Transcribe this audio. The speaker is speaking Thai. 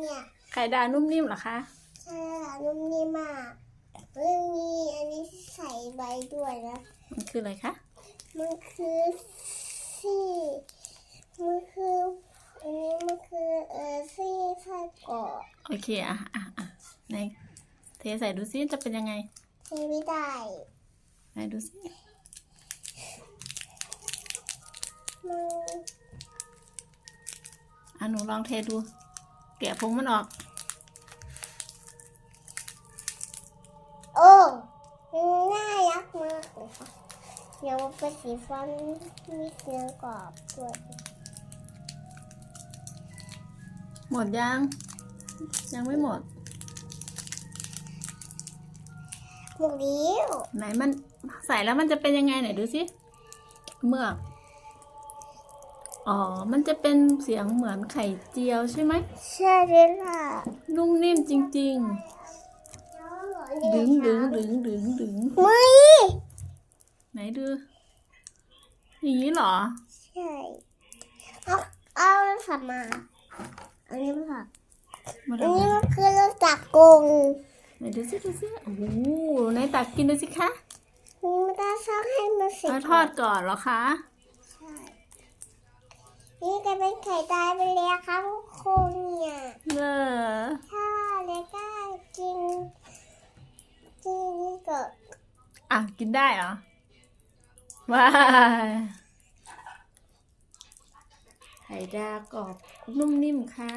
เนี่ยไข่ดาวนุ่มนิ่มเหรอคะใช่แล้วนุ่มนิ่มมากเรื่องนี้อันนี้ใส่ใบด้วยนะมันคืออะไรคะมันคือซี่มันคืออันนี้มันคือเออซี่ไส้กรอกโอเคอะอะอะไหนเทใส่ดูซิจะเป็นยังไงใช้ไม่ได้ไหนดูซิมันอะหนูลองเทดูแกะผงมันออก โอ้มันน่ารักมากเลยค่ะเดี๋ยวมันเป็นสีฟ้ามีเนื้อกรอบด้วยหมดยัง ยังไม่หมด หมดแล้วไหนมันใส่แล้วมันจะเป็นยังไงไหนดูสิเมือก อ๋อ มันจะเป็นเสียงเหมือนไข่เจียวใช่ไหม ใช่เลยล่ะนุ่มนิ่มจริง ๆ ดึงดึงดึงดึงดึงไม่ไหนดูอย่างนี้เหรอ ใช่ เอาเอาสับมา อันนี้มันผักมาอันทำไงนี้มันคือรสจากกงไหนดูสิดูสิโอ้โหไหนตักกินดูสิคะ นี่มันจะสร้างให้มันเสร็จเอาทอดก่อนเหรอคะใช่นี่จะเป็น ไข่ตายไปแล้วครับทุกคนเนี่ยเนอถ้าเลยก็กิน กินนี่ก็อะ กินได้เหรอว้ายไข่ดาวกรอบนุ่มนิ่มค่ะ